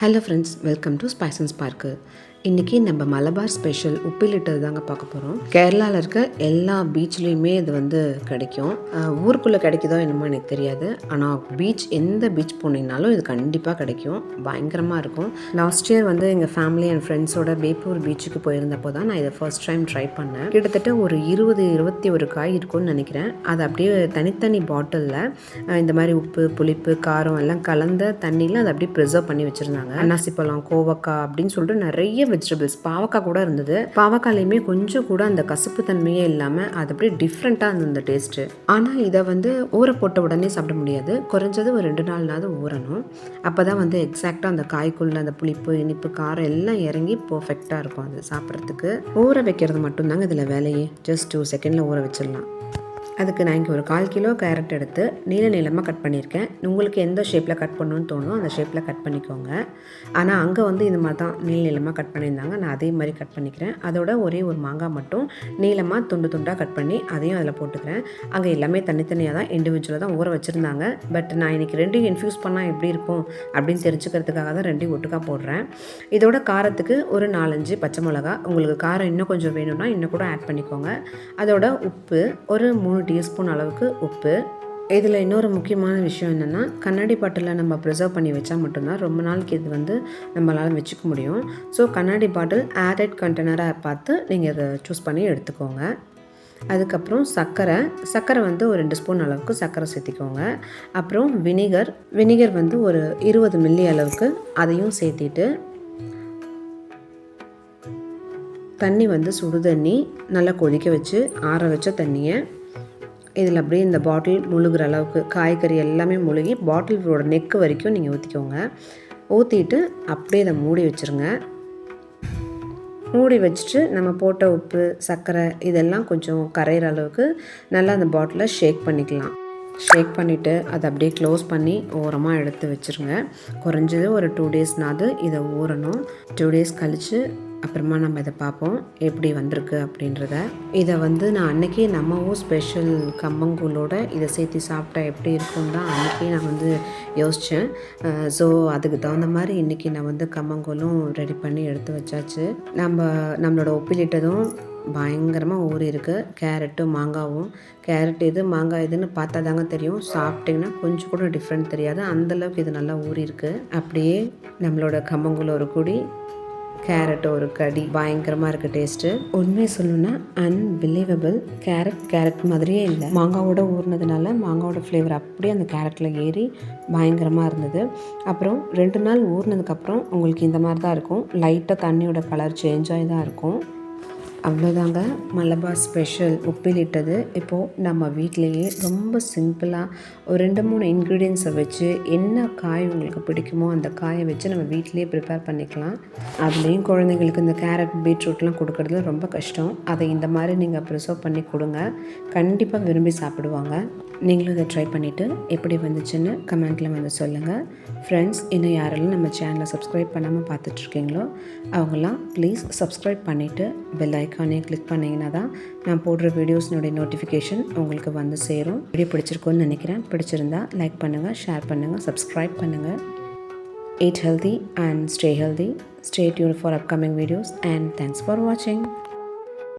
Hello friends welcome to spicesons park இன்றைக்கி நம்ம Malabar special உப்பிலிட்டது தாங்க பார்க்க போகிறோம் கேரளாவில் இருக்க எல்லா பீச்லேயுமே இது வந்து கிடைக்கும். ஊருக்குள்ளே கிடைக்குதோ என்னமோ எனக்கு தெரியாது. ஆனால் பீச் எந்த பீச் போனீங்கனாலும் இது கண்டிப்பாக கிடைக்கும். பயங்கரமாக இருக்கும். லாஸ்ட் இயர் வந்து எங்கள் ஃபேமிலி அண்ட் ஃப்ரெண்ட்ஸோட பேப்பூர் பீச்சுக்கு போயிருந்தப்போ தான் நான் இதை ஃபர்ஸ்ட் டைம் ட்ரை பண்ணேன். கிட்டத்தட்ட ஒரு இருபது இருபத்தி ஒரு காய் இருக்கும்னு நினைக்கிறேன். அது அப்படியே தனித்தனி பாட்டிலில் இந்த மாதிரி உப்பு புளிப்பு காரம் எல்லாம் கலந்த தண்ணியில் அதை அப்படியே ப்ரிசர்வ் பண்ணி வச்சுருந்தாங்க. அன்னாசிப்பழம் கோவக்காய் அப்படின்னு சொல்லிட்டு நிறைய வெஜிடபிள்ஸ் பாவக்காய் கூட இருந்தது. பாவக்காயிலையுமே கொஞ்சம் கூட அந்த கசப்பு தன்மையே இல்லாமல் அது அப்படியே டிஃப்ரெண்ட்டாக இருந்தது அந்த டேஸ்ட்டு ஆனால் இதை வந்து ஊற போட்ட உடனே சாப்பிட முடியாது. குறைஞ்சது ஒரு ரெண்டு நாள்னாவது ஊறணும். அப்போ தான் வந்து எக்ஸாக்டாக அந்த காய்க்குள்ள அந்த புளிப்பு இனிப்பு காரம் எல்லாம் இறங்கி பர்ஃபெக்டாக இருக்கும் அது சாப்பிட்றதுக்கு. ஊற வைக்கிறது மட்டும்தாங்க இதில் வேலையே. ஜஸ்ட் டூ செகண்டில் ஊற வச்சிடலாம். அதுக்கு நான் இங்கே ஒரு கால் கிலோ கேரட் எடுத்து நீள நீளமாக கட் பண்ணியிருக்கேன். உங்களுக்கு எந்த ஷேப்பில் கட் பண்ணணும்னு தோணும் அந்த ஷேப்பில் கட் பண்ணிக்கோங்க. ஆனால் அங்கே வந்து இந்த மாதிரி தான் நீள நீளமாக கட் பண்ணியிருந்தாங்க. நான் அதே மாதிரி கட் பண்ணிக்கிறேன். அதோட ஒரே ஒரு மாங்காய் மட்டும் நீளமாக துண்டு துண்டாக கட் பண்ணி அதையும் அதில் போட்டுக்கிறேன். அங்கே எல்லாமே தனித்தனியாக தான் இண்டிவிஜுவலாக தான் ஊற வச்சுருந்தாங்க. பட் நான் இன்றைக்கி ரெண்டையும் இன்ஃப்யூஸ் பண்ணால் எப்படி இருக்கும் அப்படின்னு தெரிஞ்சுக்கிறதுக்காக தான் ரெண்டையும் ஒட்டுக்கா போடுறேன். இதோட காரத்துக்கு ஒரு நாலஞ்சு பச்சை மிளகா உங்களுக்கு காரம் இன்னும் கொஞ்சம் வேணும்னா இன்னும் கூட ஆட் பண்ணிக்கோங்க. அதோட உப்பு ஒரு மூணு டீஸ்பூன் அளவுக்கு உப்பு. இதில் இன்னொரு முக்கியமான விஷயம் என்னென்னா கண்ணாடி பாட்டிலில் நம்ம ப்ரிசர்வ் பண்ணி வச்சா மட்டும்தான் ரொம்ப நாளைக்கு இது வந்து நம்மளால் வச்சுக்க முடியும். ஸோ கண்ணாடி பாட்டில் ஏர்டைட் கண்டெய்னராக பார்த்து நீங்கள் இதை சூஸ் பண்ணி எடுத்துக்கோங்க. அதுக்கப்புறம் சர்க்கரை. சர்க்கரை வந்து ஒரு ரெண்டு ஸ்பூன் அளவுக்கு சர்க்கரை சேர்த்திக்கோங்க. அப்புறம் வினிகர். வினிகர் வந்து ஒரு இருபது மில்லி அளவுக்கு அதையும் சேர்த்திட்டு தண்ணி வந்து சுடு தண்ணி நல்லா கொதிக்க வச்சு ஆற வச்ச தண்ணியை இதில் அப்படியே இந்த பாட்டில் முழுகிற அளவுக்கு காய்கறி எல்லாமே முழுகி பாட்டிலோட நெக்கு வரைக்கும் நீங்கள் ஊற்றிக்கோங்க. ஊற்றிட்டு அப்படியே இதை மூடி வச்சுருங்க. மூடி வச்சுட்டு நம்ம போட்ட உப்பு சர்க்கரை இதெல்லாம் கொஞ்சம் கரையிற அளவுக்கு நல்லா அந்த பாட்டிலை ஷேக் பண்ணிக்கலாம். ஷேக் பண்ணிவிட்டு அதை அப்படியே க்ளோஸ் பண்ணி ஓரமாக எடுத்து வச்சுருங்க. குறைஞ்சது ஒரு டூ டேஸ்னாவது இதை ஊறணும். டூ டேஸ் கழித்து அப்புறமா நம்ம இதை பார்ப்போம். எப்படி வந்திருக்கு அப்படின்றத. இதை வந்து நான் அன்றைக்கி நம்ம ஊர் ஸ்பெஷல் கம்மங்கூழோட இதை சேர்த்து சாப்பிட்டா எப்படி இருக்கும் தான் அன்றைக்கி நான் வந்து யோசித்தேன் ஸோ அதுக்கு தகுந்த மாதிரி இன்றைக்கி நான் வந்து கம்மங்கூழும் ரெடி பண்ணி எடுத்து வச்சாச்சு. நம்ம நம்மளோட ஒப்பிலிட்டதும் பயங்கரமாக ஊறி இருக்குது கேரட்டும் மாங்காவும். கேரட் இது மாங்காய் எதுன்னு பார்த்தா தாங்க தெரியும். சாப்பிட்டிங்கன்னா கொஞ்சம் கூட டிஃப்ரெண்ட் தெரியாது. அந்தளவுக்கு இது நல்லா ஊறி இருக்குது அப்படியே நம்மளோட கம்பங்குள்ள ஒரு குடி கேரட் ஒரு கடி. பயங்கரமாக இருக்குது டேஸ்ட்டு உண்மையை சொல்லணும்னா அன்பிலீவபிள் கேரட் கேரட் மாதிரியே இல்லை. மாங்காவோட ஊறினதுனால மாங்காவோட ஃப்ளேவர் அப்படியே அந்த கேரட்டில் ஏறி பயங்கரமாக இருந்தது. அப்புறம் ரெண்டு நாள் ஊறினதுக்கப்புறம் உங்களுக்கு இந்த மாதிரி தான் இருக்கும் லைட்டாக தண்ணியோட கலர் சேஞ்ச் ஆகி தான் இருக்கும். அவ்வளோதாங்க. மலபார் ஸ்பெஷல் உப்பிலிட்டது. இப்போது நம்ம வீட்டிலையே ரொம்ப சிம்பிளாக ஒரு ரெண்டு மூணு இன்க்ரீடியன்ஸை வச்சு என்ன காய் உங்களுக்கு பிடிக்குமோ அந்த காயை வச்சு நம்ம வீட்டிலேயே ப்ரிப்பேர் பண்ணிக்கலாம். அதுலேயும் குழந்தைங்களுக்கு இந்த கேரட் பீட்ரூட்லாம் கொடுக்கறதுல ரொம்ப கஷ்டம். அதை இந்த மாதிரி நீங்கள் ப்ரிசர்வ் பண்ணி கொடுங்க. கண்டிப்பாக விரும்பி சாப்பிடுவாங்க. நீங்களும் இதை ட்ரை பண்ணிவிட்டு எப்படி வந்துச்சுன்னு கமெண்ட்டில் வந்து சொல்லுங்கள் ஃப்ரெண்ட்ஸ் இன்னும் யாரெல்லாம் நம்ம சேனலை சப்ஸ்கிரைப் பண்ணாமல் பார்த்துட்ருக்கீங்களோ அவங்களாம் ப்ளீஸ் சப்ஸ்கிரைப் பண்ணிவிட்டு பெல் ஐக்கானே கிளிக் பண்ணிங்கன்னா தான் நான் போடுற வீடியோஸ்னுடைய நோட்டிஃபிகேஷன் உங்களுக்கு வந்து சேரும். வீடியோ பிடிச்சிருக்கோன்னு நினைக்கிறேன். பிடிச்சிருந்தா லைக் பண்ணுங்கள் ஷேர் பண்ணுங்கள் சப்ஸ்கிரைப் பண்ணுங்கள் eat healthy and stay healthy. Stay tuned for upcoming videos and thanks for watching.